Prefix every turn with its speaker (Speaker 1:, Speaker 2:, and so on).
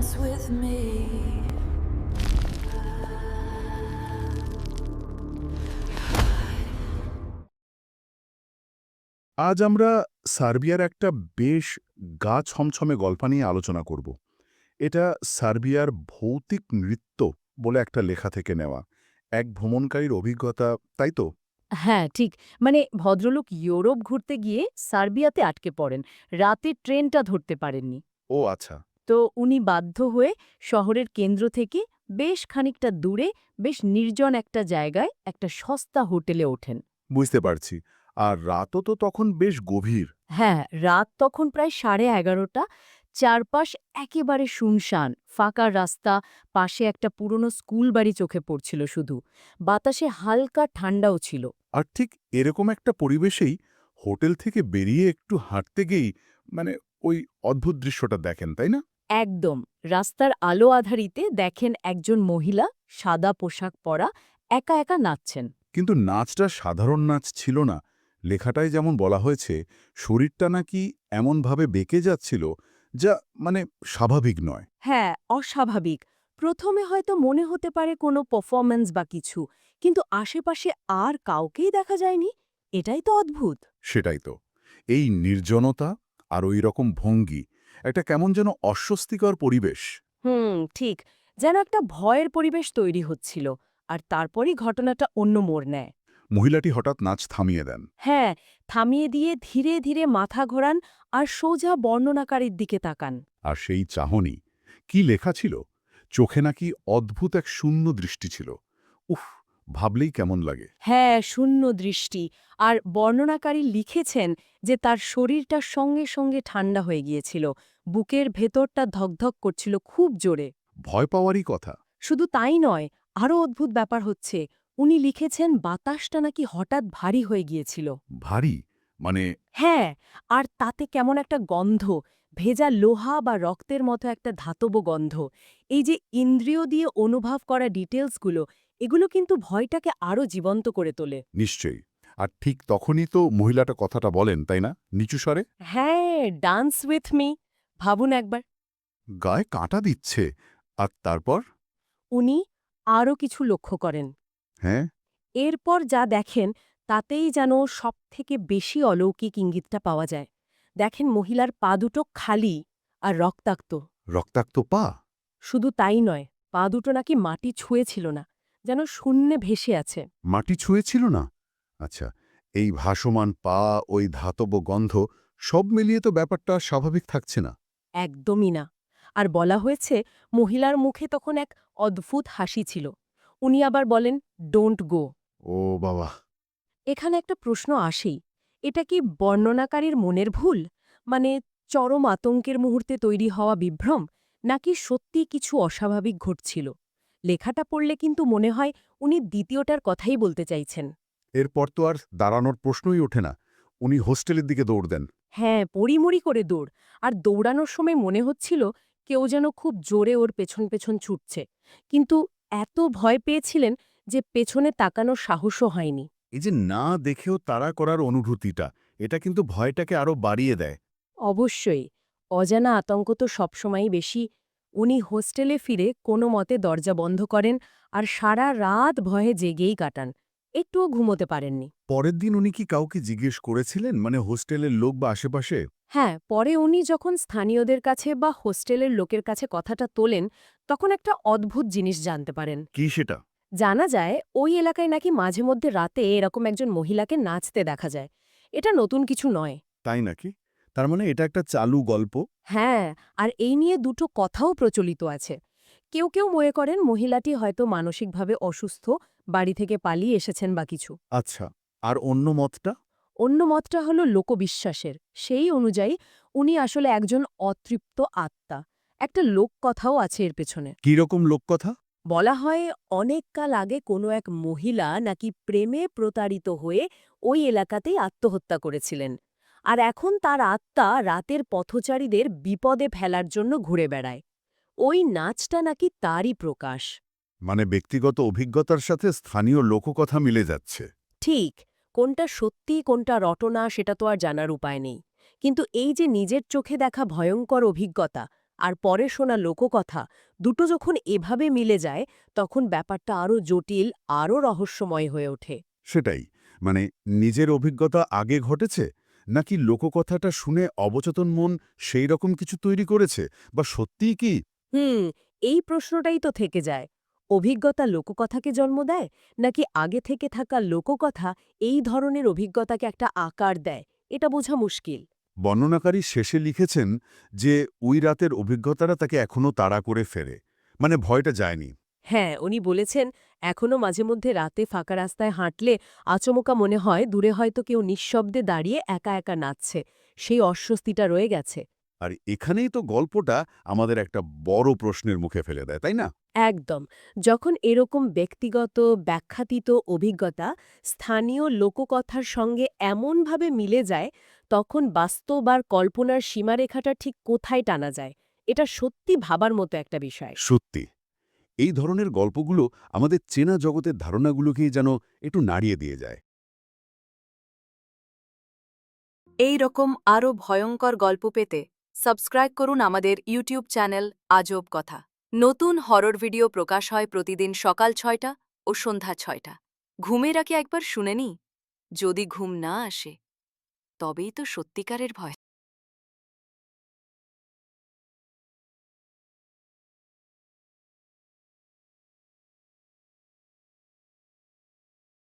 Speaker 1: dance with me.
Speaker 2: আজ আমরা সার্বিয়ার একটা বেশ গা ছমছমে গল্প নিয়ে আলোচনা করব। এটা সার্বিয়ার ভৌতিক নৃত্য বলে একটা লেখা থেকে নেওয়া। এক ভ্রমণকারীর অভিজ্ঞতা তাই তো?
Speaker 3: হ্যাঁ ঠিক। মানে ভদ্রলোক ইউরোপ ঘুরতে গিয়ে সার্বিয়াতে আটকে পড়েন। রাতে ট্রেনটা ধরতে পারেননি।
Speaker 2: ও আচ্ছা।
Speaker 3: তো উনি বাধ্য হয়ে শহরের কেন্দ্র থেকে বেশ খানিকটা দূরে বেশ নির্জন একটা জায়গায় একটা সস্তা হোটেলে ওঠেন।
Speaker 2: বুঝতে পারছি। আর রাতও তো তখন বেশ গভীর।
Speaker 3: হ্যাঁ রাত তখন প্রায় সাড়ে এগারোটা। চারপাশ একেবারে শুনশান ফাঁকা রাস্তা পাশে একটা পুরনো স্কুল বাড়ি চোখে পড়ছিল শুধু। বাতাসে হালকা ঠান্ডাও ছিল।
Speaker 2: আর ঠিক এরকম একটা পরিবেশেই হোটেল থেকে বেরিয়ে একটু হাঁটতে গিয়েই মানে ওই অদ্ভুত দৃশ্যটা দেখেন তাই না?
Speaker 3: একদম। রাস্তার আলো আধারিতে দেখেন একজন মহিলা সাদা পোশাক পরা একা একা নাচছেন।
Speaker 2: কিন্তু নাচটা সাধারণ নাচ ছিল না। লেখাটায় যেমন বলা হয়েছে শরীরটা নাকি এমনভাবে বেঁকে যাচ্ছিল যা মানে স্বাভাবিক নয়।
Speaker 3: হ্যাঁ অস্বাভাবিক। প্রথমে হয়তো মনে হতে পারে কোনো পারফরম্যান্স বা কিছু কিন্তু আশেপাশে আর কাউকেই দেখা যায়নি। এটাই তো অদ্ভুত।
Speaker 2: সেটাই তো। এই নির্জনতা আর ওই রকম ভঙ্গি একটা কেমন যেন অস্বস্তিকর পরিবেশ।
Speaker 3: হুম ঠিক। যেন একটা ভয়ের পরিবেশ তৈরি হচ্ছিল আর তারপরই ঘটনাটা অন্য মোড় নেয়।
Speaker 2: মহিলাটি হঠাৎ নাচ থামিয়ে দেন।
Speaker 3: হ্যাঁ থামিয়ে দিয়ে ধীরে ধীরে মাথা ঘোরান আর সোজা বর্ণনাকারীর দিকে তাকান।
Speaker 2: আর সেই চাহনি কি লেখা ছিল? চোখে নাকি অদ্ভুত এক শূন্য দৃষ্টি ছিল। উফ ভাবলেই কেমন লাগে।
Speaker 3: হ্যাঁ শূন্য দৃষ্টি। আর বর্ণনাকারী লিখেছেন যে তার শরীরটা সঙ্গে সঙ্গে ঠান্ডা হয়ে গিয়েছিল। বুকের ভেতরটা ধকধক করছিল খুব জোরে।
Speaker 2: ভয় পাওয়ারই কথা।
Speaker 3: শুধু তাই নয় আরও অদ্ভুত ব্যাপার হচ্ছে উনি লিখেছেন বাতাসটা নাকি হঠাৎ ভারী হয়ে গিয়েছিল।
Speaker 2: ভারী? মানে
Speaker 3: হ্যাঁ আর তাতে কেমন একটা গন্ধ ভেজা লোহা বা রক্তের মতো একটা ধাতব গন্ধ। এই যে ইন্দ্রিয় দিয়ে অনুভব করা ডিটেলসগুলো এগুলো কিন্তু ভয়টাকে আরও জীবন্ত করে তোলে।
Speaker 2: নিশ্চয়ই। আর ঠিক তখনই তো মহিলাটা কথাটা বলেন তাই না? নিচু স্বরে?
Speaker 3: হ্যাঁ ডান্স উইথ মি। ভাবুন একবার।
Speaker 2: গায়ে কাঁটা দিচ্ছে। আর তারপর?
Speaker 3: উনি আরও কিছু লক্ষ্য করেন।
Speaker 2: হ্যাঁ?
Speaker 3: এরপর যা দেখেন তাতেই যেন সবথেকে বেশি অলৌকিক ইঙ্গিতটা পাওয়া যায়। দেখেন মহিলার পা দুটো খালি আর রক্তাক্ত।
Speaker 2: রক্তাক্ত পা?
Speaker 3: শুধু তাই নয় পা দুটো নাকি মাটি ছুঁয়েছিল না। যেন শূন্যে ভেসে আছে।
Speaker 2: মাটি ছুঁয়েছিল না? আচ্ছা এই ভাসমান পা ওই ধাতব গন্ধ সব মিলিয়ে তো ব্যাপারটা স্বাভাবিক থাকছে না।
Speaker 3: একদমই না। আর বলা হয়েছে মহিলার মুখে তখন এক অদ্ভুত হাসি ছিল। উনি আবার বলেন ডোন্ট গো
Speaker 2: ও বাবা।
Speaker 3: এখানে একটা প্রশ্ন আসেই। এটা কি বর্ণনাকারীর মনের ভুল? মানে চরম আতঙ্কের মুহূর্তে তৈরি হওয়া বিভ্রম? নাকি সত্যি কিছু অস্বাভাবিক ঘটছিল? লেখাটা পড়লে কিন্তু মনে হয় উনি দ্বিতীয়টার কথাই বলতে চাইছেন।
Speaker 2: এরপর তো আর দাঁড়ানোর প্রশ্নই ওঠে না। উনি হোস্টেলের দিকে দৌড় দেন।
Speaker 3: হ্যাঁ পরিমরি করে দৌড়। আর দৌড়ানোর সময় মনে হচ্ছিল কেউ যেন খুব জোরে ওর পেছন পেছন ছুটছে। কিন্তু এত ভয় পেয়েছিলেন যে পেছনে তাকানোর সাহসও হয়নি।
Speaker 2: এই যে না দেখেও তাড়া করার অনুভূতিটা এটা কিন্তু ভয়টাকে আরও বাড়িয়ে দেয়।
Speaker 3: অবশ্যই। অজানা আতঙ্ক তো সবসময়ই বেশি উনি হোস্টেলে ফিরে কোনো মতে দরজা বন্ধ করেন আর সারা রাত ভয়ে জেগেই কাটান। একটুও ঘুমোতে পারেননি।
Speaker 2: পরের দিন উনি কি কাউকে জিজ্ঞেস করেছিলেন? মানে হোস্টেলের লোক বা আশেপাশে?
Speaker 3: হ্যাঁ পরে উনি যখন স্থানীয়দের কাছে বা হোস্টেলের লোকের কাছে কথাটা তোলেন তখন একটা অদ্ভুত জিনিস জানতে পারেন।
Speaker 2: কি সেটা?
Speaker 3: জানা যায় ওই এলাকায় নাকি মাঝে মধ্যে রাতে এরকম একজন মহিলাকে নাচতে দেখা যায়। এটা নতুন কিছু নয়।
Speaker 2: তাই নাকি? তার মানে এটা একটা চালু গল্প?
Speaker 3: হ্যাঁ আর এই নিয়ে দুটো কথাও প্রচলিত আছে। কেউ কেউ মনে করেন মহিলাটি হয়তো মানসিকভাবে অসুস্থ বাড়ি থেকে পালিয়ে এসেছেন বা কিছু।
Speaker 2: আচ্ছা আর অন্য মতটা?
Speaker 3: অন্য মতটা হলো লোকবিশ্বাসের। সেই অনুযায়ী উনি আসলে একজন অতৃপ্ত আত্মা। একটা লোককথাও আছে এর পেছনে।
Speaker 2: কীরকম লোককথা?
Speaker 3: বলা হয় অনেক কাল আগে কোনো এক মহিলা নাকি প্রেমে প্রতারিত হয়ে ওই এলাকাতেই আত্মহত্যা করেছিলেন। আর এখন তার আত্মা রাতের পথচারীদের বিপদে ফেলার জন্য ঘুরে বেড়ায়। ওই নাচটা নাকি তারই প্রকাশ।
Speaker 2: মানে ব্যক্তিগত অভিজ্ঞতার সাথে স্থানীয় লোককথা মিলে যাচ্ছে।
Speaker 3: ঠিক কোনটা সত্যি কোনটা রটনা সেটা তো আর জানার উপায় নেই। কিন্তু এই যে নিজের চোখে দেখা ভয়ঙ্কর অভিজ্ঞতা আর পরে শোনা লোককথা দুটো যখন এভাবে মিলে যায় তখন ব্যাপারটা আরও জটিল আরও রহস্যময় হয়ে ওঠে।
Speaker 2: সেটাই মানে নিজের অভিজ্ঞতা আগে ঘটেছে নাকি লোককথাটা শুনে অবচেতন মন সেই রকম কিছু তৈরি করেছে বা সত্যিই কি?
Speaker 3: হুম এই প্রশ্নটাই তো থেকে যায়। অভিজ্ঞতা লোককথাকে জন্ম দেয় নাকি আগে থেকে থাকা লোককথা এই ধরনের অভিজ্ঞতাকে একটা আকার দেয়? এটা বোঝা মুশকিল।
Speaker 2: বর্ণনাকারী শেষে লিখেছেন যে ওই রাতের অভিজ্ঞতাটা তাকে এখনও তাড়া করে ফেরে। মানে ভয়টা যায়নি।
Speaker 3: হ্যাঁ উনি বলেছেন এখনও মাঝে মধ্যে রাতে ফাঁকা রাস্তায় হাঁটলে আচমকা মনে হয় দূরে হয়তো কেউ নিঃশব্দে দাঁড়িয়ে একা একা নাচছে। সেই অস্বস্তিটা রয়ে গেছে।
Speaker 2: আর এখানেই তো গল্পটা আমাদের একটা বড় প্রশ্নের মুখে ফেলে দেয় তাই না?
Speaker 3: একদম। যখন এরকম ব্যক্তিগত ব্যাখ্যাতীত অভিজ্ঞতা স্থানীয় লোককথার সঙ্গে এমনভাবে মিলে যায় তখন বাস্তব আর কল্পনার সীমারেখাটা ঠিক কোথায় টানা যায়? এটা সত্যি ভাবার মতো একটা বিষয়।
Speaker 2: সত্যি। এই ধরনের গল্পগুলো আমাদের চেনা জগতের ধারণাগুলোকেই যেন একটু নাড়িয়ে দিয়ে যায়।
Speaker 1: এই রকম আরও ভয়ঙ্কর গল্প পেতে সাবস্ক্রাইব করুন আমাদের ইউটিউব চ্যানেল আজব কথা। নতুন হরর ভিডিও প্রকাশ হয় প্রতিদিন সকাল ছয়টা ও সন্ধ্যা ছয়টা। ঘুমের আগে একবার শুনে নি যদি ঘুম না আসে, তবেই তো সত্যিকারের ভয়।